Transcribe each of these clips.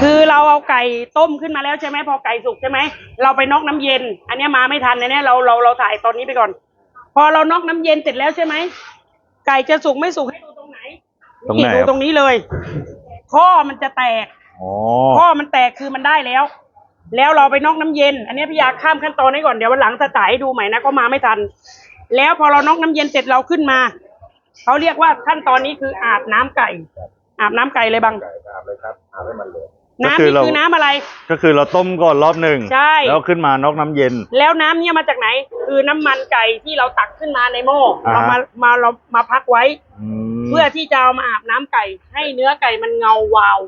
คือเราเอาไก่ต้มขึ้นมาแล้วใช่ไหมพอไก่สุกใช่ไหมเราไปน็อกน้ำเย็น อันเนี้ยมาไม่ทันนะเนี่ยเราเราเราถ่ายตอนนี้ไปก่อน พอเราน็อกน้ำเย็นเสร็จแล้วใช่ไหมไก่จะสุกไม่สุกให้ดูตรงไหนตรงไหนนี่ดูครับตรงนี้เลย ข้อมันจะแตกอ๋อข้อมันแตกคือมันได้แล้ว แล้วเราไปน็อกน้ำเย็น อันนี้พี่ยาข้ามขั้นตอนให้ก่อนเดี๋ยววันหลังจะถ่ายให้ดูใหม่นะก็มาไม่ทัน แล้วพอเราน็อกน้ำเย็นเสร็จเราขึ้นมาเขาเรียกว่าขั้นตอนนี้คืออาบน้ำไก่ อาบน้ำไก่เลยบัง ไก่อาบเลยครับอาบให้มันเลยน้ำนี่คือน้ำอะไร ก็คือเราต้มก่อนรอบหนึ่งใช่ แล้วขึ้นมานอกน้ำเย็น แล้วน้ำเนี่ยมาจากไหน คือน้ำมันไก่ที่เราตักขึ้นมาในหม้ออ่า เราฮะมามาเรามาพักไว้ อืมเพื่อที่จะเอามาอาบน้ำไก่ ให้เนื้อไก่มันเงาวาว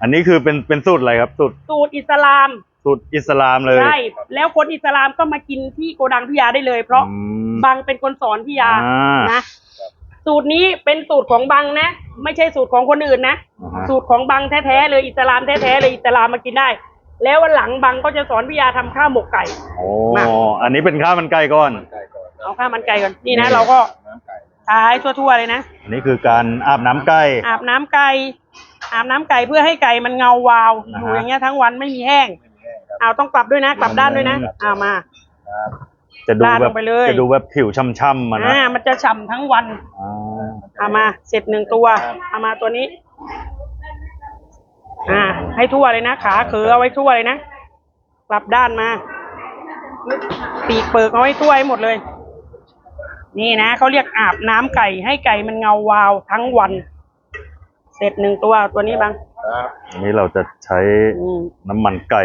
อันนี้คือเป็นเป็นสูตรอะไรครับสูตรสูตรอิสลาม สูตรอิสลามเลยใช่ แล้วคนอิสลามก็มากินที่โกดังพิยาได้เลย เพราะอืมบังเป็นคนสอนพิยาอ่าน นะ สูตรนี้เป็นสูตรของบังนะ ไม่ใช่สูตรของคนอื่นนะ อ่าฮะ สูตรของบังแท้ๆเลยอิสลามแท้ๆเลยอิสลามมากินได้ แล้ววันหลังบังก็จะสอนพิยาทำข้าวหมกไก่ โอ้มา อันนี้เป็นข้าวมันไก่ก่อน ไก่ก่อนเอาข้าวมันไก่ก่อนนี่นะ นี่ เราก็น้ำไก่ทาให้ทั่วๆเลยนะ อันนี้คือการอาบน้ำไก่ อาบน้ำไก่อาบน้ำไก่เพื่อให้ไก่มันเงาวาวอ่าอฮะยู่อย่างเงี้ยทั้งวันไม่มีแห้งไม่มีแห้งครับเอาต้องกลับด้วยนะ กลับด้านด้วยนะอืม เอามา ครับจะดูราดแบลบงไปเลย จะดูแบบผิวช่ำๆมันนะอ่ามันจะฉ่ำทั้งวัน อ่า เอามาเสร็จหนึ่งตัวเอามาตัวนี้ อ่า ให้ทั่วเลยนะขาเขือเอาไว้ทั่วเลยนะกลับด้านมา ปีกเปิกเอาไว้ทั่วให้หมดเลย นี่นะเขาเรียกอาบน้ำไก่ให้ไก่มันเงาวาวทั้งวัน เสร็จหนึ่งตัวตัวนี้บังครับอันนี้เราจะใช้อืมน้ำมันไก่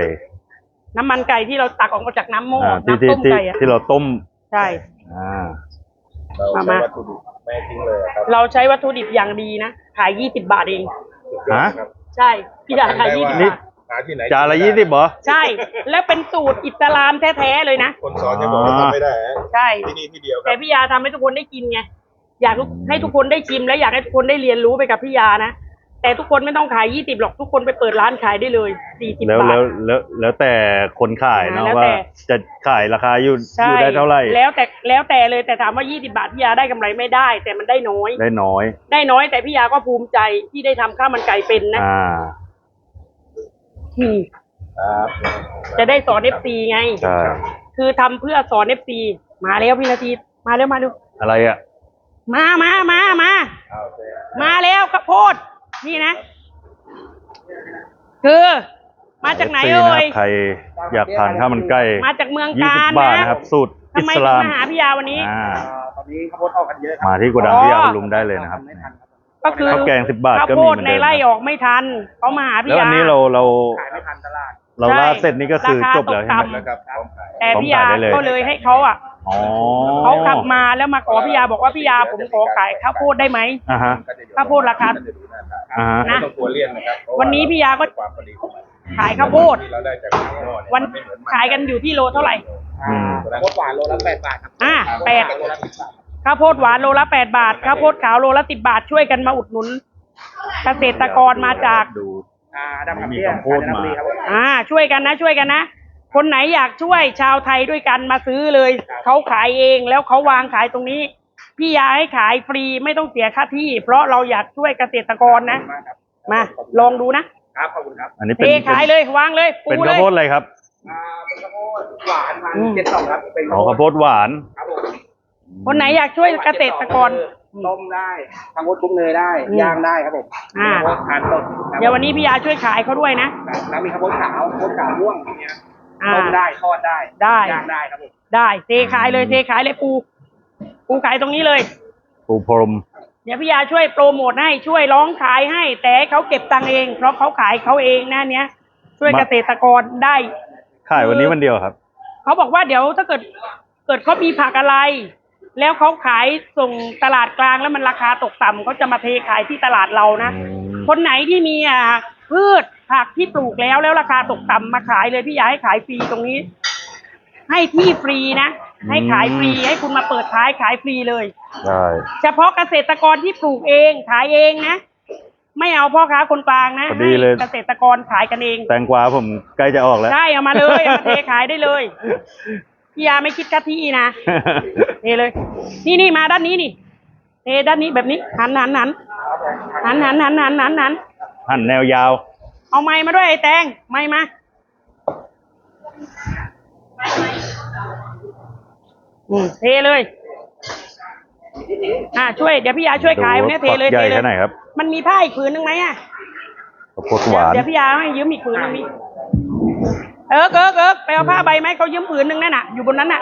น้ำมันไก่ที่เราตักออกมาจากน้ำหม้ออ่าที่น้ำที่ต้มที่ไก่อะที่เราต้ม ใช่ อ่าเรามาใช้มาวัตถุดิบ ไม่ทิ้งเลยครับเราใช้วัตถุดิบอย่างดีนะ ขายยี่สิบบาทเอง สุดยอดฮะครับใช่ พี่ดาขายยี่สิบนี่ บาท หาที่ไหนจานละยี่สิบเหรอ ใช่ แล้วเป็นสูตรอิสลามแท้ๆเลยนะ คนสอนจะบอกว่าทำไม่ได้ฮะใช่ ที่นี่ที่เดียวคแต่รับพี่ยาทำให้ทุกคนได้กินไง อยากให้ทุกคนได้ชิมและอยากให้ทุกคนได้เรียนรู้ไปกับพี่ยานะ แต่ทุกคนไม่ต้องขายยี่สิบหรอกทุกคนไปเปิดร้านขายได้เลยสี่สิบแล้วบาท แล้วแล้วแล้วแต่คนขายเนาะอ่าแล้วว่าแต่ จะขายราคาอยู่อใช่ยู่ได้เท่าไหร่แล้วแต่แล้วแต่เลยแต่ถามว่ายี่สิบาทพี่ยาได้กำไรไม่ได้ แต่มันได้น้อย ได้น้อย ได้น้อยแต่พี่ยาก็ภูมิใจที่ได้ทำข้าวมันไก่เป็นนะอ่า อืมครับจะได้สอนเอฟซีไง ใช่ คือทำเพื่อสอนเอฟซีมาแล้วพี่นาทีมาแล้วมาดู อะไรอะ มามามามาเอาเสร็จมาแล้วข้าวโพด นี่นะ คือ มาจากไหน FC เอ่ยนะครับใครอยากทานข้าวมันไก่มาจากเมืองยี่กาสิญบบาทนะนะครับสูตรทำอิไมสถึงลามมาหาพี่ยาวันนี้ อ่าตอนนี้ข้าวโพดออกกันเยอะครับมาที่โกดังอ๋อพี่ยาคุณลุงได้เลยนะครับ ไม่ทันครับก็คือข้าวแกง10บาทข้าวก็มีโพดเหมือนในเดิมไร่ออกไม่ทันเขามาหาพี่แล้วยา อันนี้เราเราขายไม่ทันตลาด เราใช่ลาดเสร็จนี่ก็คือราคาจบแล้วใช่ไหมตกต่ำแล้วครับพร้อมขาย แต่พี่ยาพร้อมขายได้เลยก็เลยให้เขาอะอ๋อเขาขับมาแล้วมาขอพี่ยาบอกว่าพี่ยาผมขอขายข้าวโพดได้ไหม อ่าฮะ ข้าวโพดราคา จะดูหน้าตาอ่าฮะนะไม่ต้องกลัวเลี่ยนนะครับเพระวันนี้พี่ยาก็ ความพอดีของมันขายข้าวโพด ที่เราได้จากข้างนอกเยวันมัไม่เหมือมัขายกันอยู่ที่โลเท่าไหร่ อืมข้าวโพดหวานโลละแปดบาทครับอ่าแปดโลละสิบบาทข้าวโพดหวานโลละแปดบาทข้าวโพดขาวโลละสิบบาทช่วยกันมาอุดหนุน เกษตรกรมาจากดู อ่าดำมีคำเปี้ยข้าวโพดมากญจนบุรีครับผม อ่าช่วยกันนะช่วยกันนะ คนไหนอยากช่วยชาวไทยด้วยกันมาซื้อเลยเขาขายเองแล้วเขาวางขายตรงนี้ พี่ยาให้ขายฟรีไม่ต้องเสียค่าที่ เพราะเราอยากช่วยเกษตรกรนะมากครับมาลองดูนะครับขอบคุณครับอันนี้เทเป็นขายเลยวางเลยปูเป็นเลข้าวย โพดอะไรครับอ่าเป็นข้าวโพดหวานพันอืม เจ็ดสองครับเป็นอ๋อข้าวโพดหวานครับผมคนไหนอยากช่วยเกษตรกร ต้มได้ทำโพดคลุกเนยได้อืมย่างได้ครับผมอ่าข้าวโพดทานสดครับเดี๋ยววันนี้พี่ยาช่วยขายเขาด้วยนะแล้วมีข้าวโพดขาวข้าวโพดขาวม่วงอย่างเงี้ยอ่า ต้มได้ทอดได้ได้ ย่างได้ครับผมได้เทขายเลยเทขายเลยปูปูขายตรงนี้เลย ปูพรม เดี๋ยวพี่ยาช่วยโปรโมทให้ช่วยร้องขายให้ แต่ให้เขาเก็บตังค์เอง เพราะเขาขายเขาเองนะเนี้ยช่วยเกษตรกรได้ ขายวันนี้วันเดียวครับ เขาบอกว่าเดี๋ยวถ้าเกิดเกิดเขามีผักอะไร แล้วเขาขายส่งตลาดกลางแล้วมันราคาตกต่ำเขาจะมาเทขายที่ตลาดเรานะอืมคนไหนที่มีอะพืชผักที่ปลูกแล้วแล้วราคาตกต่ำมาขายเลยพี่ยาให้ขายฟรีตรงนี้ ให้ที่ฟรีนะ ให้ขายฟรีให้คุณมาเปิดท้ายขายฟรีเลย ใช่ เฉพาะเกษตรกรที่ปลูกเองขายเองนะ ไม่เอาพ่อค้าคนกลางนะพอดีเลย ให้เกษตรกรขายกันเองแตงกวาผมใกล้จะออกแล้วใช่เอามาเลยเอามาเทขายได้เลย พี่ยาไม่คิดค่าที่นะเทเลย นี่นี่มาด้านนี้นี่เทด้านนี้แบบนี้หันหันหันหันหันหันหันหันหันหั่นแนวยาว เอาไม้มาด้วยไอ้แตงไม้มาอืมเทเลย อ่าช่วยเดี๋ยวพี่ยาช่วยขายวันนี้เทเลยดูเทว่าฝักใหญ่เลแค่ไหนยครับ มันมีผ้าอีกผืนนึงไหมอะข้าวโพดหวาน เดี๋ยวพี่ยาให้ยืมอีกผืนนึงมี เออเออเออไปเอาผ้าใบไหมเขายืมผืนนึงนั่นน่ะ อยู่บนนั้นน่ะ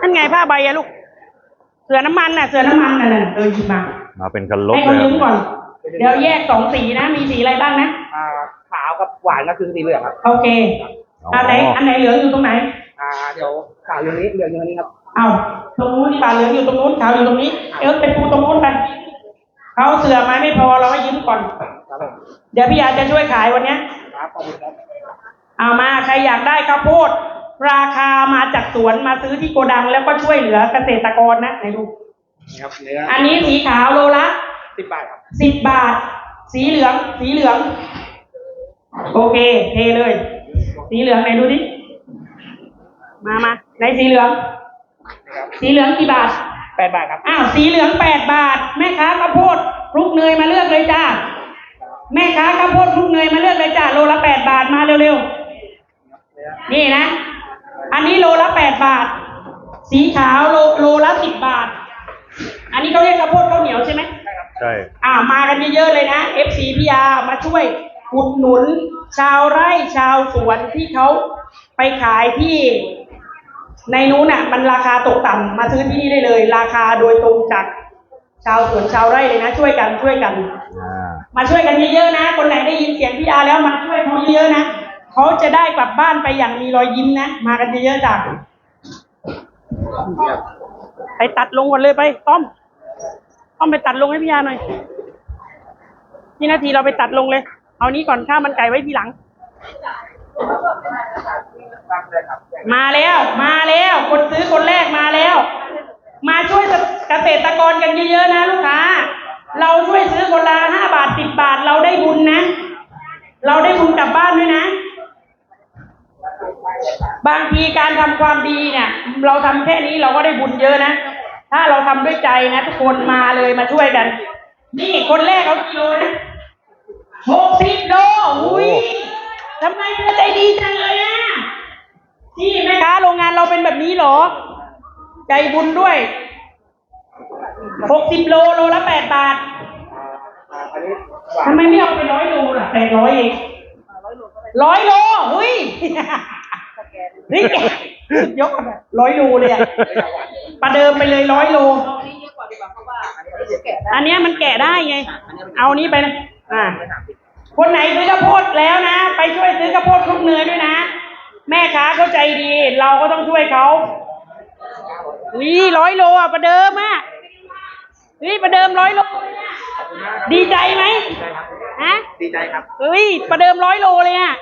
นั่นไงผ้าใบอะลูก เสือน้ำมันน่ะ เสือน้ำมันน่ะน่ะเออหยิบมามาเป็นคันรถให้เลเขายยืมคก่รัอบนเดี๋ยวแยกสองสีนะมีสีอะไรบ้างนะอ่าขาวกับหวานก็คือสีเหลืองครับ โอเคอันไหนอันไหนเหลืองอยู่ตรงไหน อ่า เดี๋ยวขาวอยู่นี้เหลืองอยู่นี้ครับ เอาตรงนู้นดีกว่าเหลืองอยู่ตรงนู้นขาวอยู่ตรงนี้ เออไปปูตรงนู้นไปเขาเสือมาไม่พอเราให้ยืมก่อน ครับผมเดี๋ยวพี่ยาจะช่วยขายวันเนี้ยครับขอบคุณครับ เอามาใครอยากได้ข้าวโพด ราคามาจากสวนมาซื้อที่โกดัง แล้วก็ช่วยเหลือเกษตรกรนะไหนดูนี่ครับเนื้ออันนี้สีขาวโลละสิบบาทครับสิบบาท สีเหลือง สีเหลือง โอเค เทเลย สีเหลืองไหนดูดิมามาไหนสีเหลืองสีเหลืองกี่บาท แปดบาทครับอ้าวสีเหลืองแปดบาท แม่ค้าข้าวโพดคลุกเนยมาเลือกเลยจ้าแม่ค้าข้าวโพดคลุกเนยมาเลือกเลยจ้าโลละแปดบาทมาเร็วเนื้อๆนี่นะ อันนี้โลละแปดบาท สีขาวโลโลละสิบบาท อันนี้เขาเรียกข้าวโพดข้าวเหนียวใช่ไหมใช่อ่ามากันเยอะๆเลยนะ FC พิยามาช่วยอุดหนุน ชาวไร่ชาวสวนที่เขาไปขายที่ในนู้นน่ะ มันราคาตกต่ำมาซื้อที่นี่ได้เลย ราคาโดยตรงจากชาวสวนชาวไร่เลยนะ ช่วยกันช่วยกันอ่ามาช่วยกันเยอะๆนะ คนไหนได้ยินเสียงพิยาแล้วมาช่วยเขาเยอะๆนะ เขาจะได้กลับบ้านไปอย่างมีรอยยิ้มนะ มากันเยอะๆจ้ะไปตัดลงก่อนเลยไป ต้อม ต้อมไปตัดลงให้พิยาหน่อยนี่นาทีเราไปตัดลงเลย เอานี้ก่อนข้าวมันไก่ไว้ทีหลัง มาแล้ว มาแล้ว คนซื้อคนแรกมาแล้ว มาช่วยเกษตรกรกันเยอะๆนะลูกค้า เราช่วยซื้อคนละห้าบาทสิบบาทเราได้บุญนะ เราได้บุญกลับบ้านด้วยนะ บางทีการทำความดีเนี่ย เราทำแค่นี้เราก็ได้บุญเยอะนะ ถ้าเราทำด้วยใจนะทุกคนมาเลยมาช่วยกัน นี่คนแรกเอากิโลนะหกสิบโลอุ้ยทำไมเธอใจดีจังเลยอะนี่แม่ค้าโรงงานเราเป็นแบบนี้เหรอ ใจบุญด้วยหกสิบโลโลละแปดบาททำไมไม่เอาไปร้อยโลล่ะแปดร้อยเองร้อยโลเฮ้ยเฮ้ยสุดยอดอะร้อยโลเลยอะประเดิมไปเลยร้อยโลอันเนี้ยมันแกะได้ไง เอานี้ไปนะอ่า คนไหนซื้อข้าวโพดแล้วนะ ไปช่วยซื้อข้าวโพดคลุกเนยด้วยนะ แม่ค้าเข้าใจดี เราก็ต้องช่วยเขานี่ร้อยโลอะประเดิมอะนี่ประเดิมร้อยโลดีใจไหมฮะ ดีใจครับ เฮ้ย ประเดิมร้อยโลเลยอะ